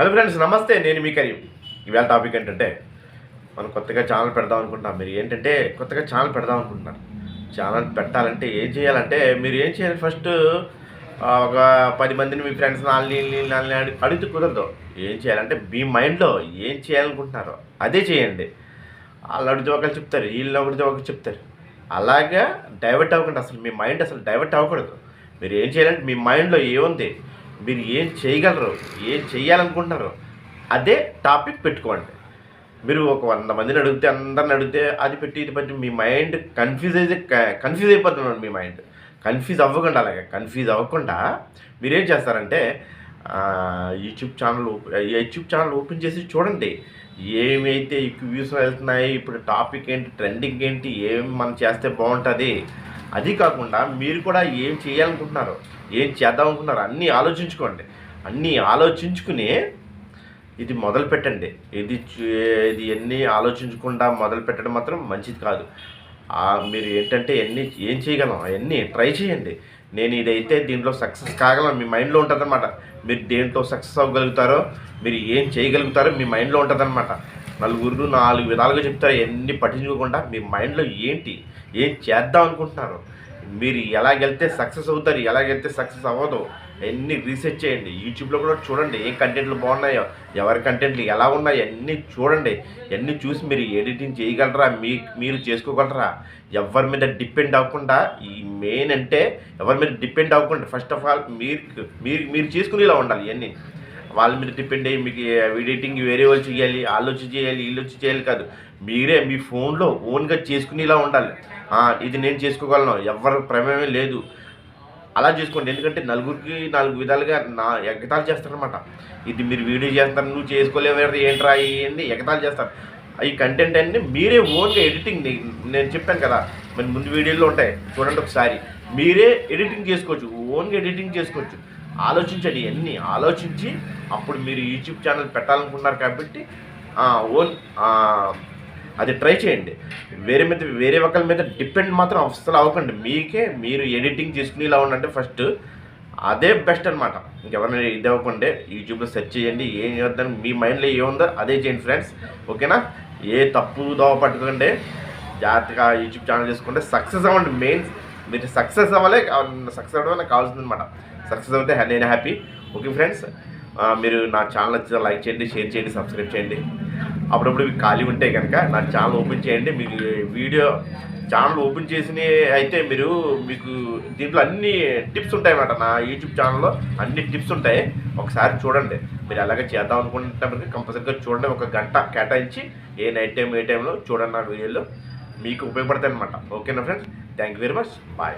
Hello friends నమస్తే నేను మీ కరీం. ఇవాళ టాపిక్ ఏంటంటే మనం కొత్తగా ఛానల్ పెడదాం అనుకుంటున్నాం. మీరు ఏంటంటే కొత్తగా ఛానల్ పెడదాం అనుకుంటున్నారు. ఛానల్ పెట్టాలంటే ఏం చేయాలంటే మీరు ఏం చేయాలి ఫస్ట్ ఒక పది మందిని మీ ఫ్రెండ్స్ నాలుగు నాలుగు అడిగితే కుదరదు. ఏం చేయాలంటే మీ మైండ్లో ఏం చేయాలనుకుంటున్నారో అదే చేయండి. వాళ్ళు అడిగితే ఒకరు చెప్తారు వీళ్ళు అడిగితే ఒకరు చెప్తారు. అలాగా డైవర్ట్ అవ్వకండి. అసలు మీ మైండ్ అసలు డైవర్ట్ అవ్వకూడదు. మీరు ఏం చేయాలంటే మీ మైండ్లో ఏముంది? మీరు ఏం చేయగలరు ఏం చేయాలనుకుంటున్నారు అదే టాపిక్ పెట్టుకోండి. మీరు ఒక వంద మందిని అడిగితే అందరిని అడిగితే అది పెట్టి ఇది పెట్టి మీ మైండ్ కన్ఫ్యూజ్ అయితే కన్ఫ్యూజ్ అయిపోతున్నాడు మీ మైండ్. కన్ఫ్యూజ్ అవ్వకుండా అలాగే కన్ఫ్యూజ్ అవ్వకుండా మీరేం చేస్తారంటే YouTube channel YouTube channel open చేసి చూడండి. ఏమైతే ఎక్కువ వ్యూస్ వెళ్తున్నాయి ఇప్పుడు టాపిక్ ఏంటి ట్రెండింగ్ ఏంటి ఏం మనం చేస్తే బాగుంటుంది అది కాకుండా మీరు కూడా ఏం చేయాలనుకుంటున్నారు ఏం చేద్దాం అనుకుంటున్నారు అన్నీ ఆలోచించుకోండి. అన్నీ ఆలోచించుకుని ఇది మొదలు పెట్టండి. ఇది ఇది ఎన్ని ఆలోచించకుండా మొదలు పెట్టడం మాత్రం మంచిది కాదు. మీరు ఏంటంటే ఎన్ని ఏం చేయగలం? అవన్నీ ట్రై చేయండి. నేను ఇదైతే దీంట్లో సక్సెస్ కాగలం. మీ మైండ్లో ఉంటుందన్నమాట. మీరు దేంట్లో సక్సెస్ అవ్వగలుగుతారో మీరు ఏం చేయగలుగుతారో మీ మైండ్లో ఉంటుందన్నమాట. నలుగురు నాలుగు విధాలుగా చెప్తారు. ఎన్ని పట్టించుకోకుండా మీ మైండ్లో ఏంటి? ఏం చేద్దాం అనుకుంటున్నారు? మీరు ఎలాగెళ్తే సక్సెస్ అవుతారు? ఎలాగెళ్తే సక్సెస్ అవ్వదు? అన్ని రీసెర్చ్ చేయండి. యూట్యూబ్లో కూడా చూడండి. ఏం కంటెంట్లు బాగున్నాయో ఎవరి కంటెంట్లు ఎలా ఉన్నాయో అన్నీ చూడండి. అన్నీ చూసి మీరు ఎడిటింగ్ చేయగలరా? మీ మీరు చేసుకోగలరా? ఎవరి మీద డిపెండ్ అవ్వకుండా ఈ మెయిన్ అంటే ఎవరి మీద డిపెండ్ అవ్వకుండా ఫస్ట్ ఆఫ్ ఆల్ మీరు మీరు మీరు చేసుకునేలా ఉండాలి. ఇవన్నీ. వాళ్ళ మీద డిపెండ్ అయ్యి మీకు ఎడిటింగ్ వేరే వాళ్ళు చేయాలి వాళ్ళు వచ్చి చేయాలి వీళ్ళు వచ్చి చేయాలి కాదు. మీరే మీ ఫోన్లో ఓన్గా చేసుకునేలా ఉండాలి. ఇది నేను చేసుకోగలను ఎవరి ప్రమేయం లేదు. అలా చేసుకోండి. ఎందుకంటే నలుగురికి నాలుగు విధాలుగా నా ఎగతాలు చేస్తారనమాట ఇది మీరు వీడియో చేస్తారు నువ్వు చేసుకోలేవారు ఏంట్రా ఏంటి ఎగతాలు చేస్తారు. ఈ కంటెంట్ అన్నీ మీరే ఓన్గా ఎడిటింగ్ నేను చెప్పాను కదా మరి ముందు వీడియోలో ఉంటాయి. చూడండి ఒకసారి. మీరే ఎడిటింగ్ చేసుకోవచ్చు ఓన్గా ఎడిటింగ్ చేసుకోవచ్చు. ఆలోచించండి ఎన్ని ఆలోచించి అప్పుడు మీరు యూట్యూబ్ ఛానల్ పెట్టాలనుకున్నారు కాబట్టి ఓన్ అది ట్రై చేయండి. వేరే మీద వేరే ఒకరి మీద డిపెండ్ మాత్రం అసలు అవ్వకండి. మీకే మీరు ఎడిటింగ్ చేసుకుని ఇలా ఉండంటే ఫస్ట్. అదే బెస్ట్ అనమాట ఇంకెవరైనా ఇది అవ్వకుండా యూట్యూబ్లో సెర్చ్ చేయండి ఏం చేద్దాం మీ మైండ్లో ఏముందో అదే చేయండి ఫ్రెండ్స్. ఓకేనా? ఏ తప్పు దోవ పట్టుకోండి జాగ్రత్తగా యూట్యూబ్ ఛానల్ చేసుకుంటే సక్సెస్ అవ్వండి మెయిన్. మీరు సక్సెస్ అవ్వాలి సక్సెస్ అవ్వడం నాకు కావాల్సింది అనమాట సక్సెస్ అయితే నేను హ్యాపీ ఓకే ఫ్రెండ్స్ మీరు నా ఛానల్ వచ్చిన లైక్ చేయండి షేర్ చేయండి సబ్స్క్రైబ్ చేయండి. అప్పుడప్పుడు మీకు ఖాళీ ఉంటే కనుక నా ఛానల్ ఓపెన్ చేయండి. మీకు వీడియో ఛానల్ ఓపెన్ చేసిన అయితే మీరు మీకు దీంట్లో అన్ని టిప్స్ ఉంటాయి అన్నమాట నా యూట్యూబ్ ఛానల్లో అన్ని టిప్స్ ఉంటాయి. ఒకసారి చూడండి. మీరు అలాగే చేద్దాం అనుకుంటే కంపల్సరీగా చూడండి. ఒక గంట కేటాయించి ఏ నైట్ టైం ఏ టైంలో చూడండి నా వీడియోలో మీకు ఉపయోగపడతాయి అనమాట ఓకేనా ఫ్రెండ్స్ Thank. Bye.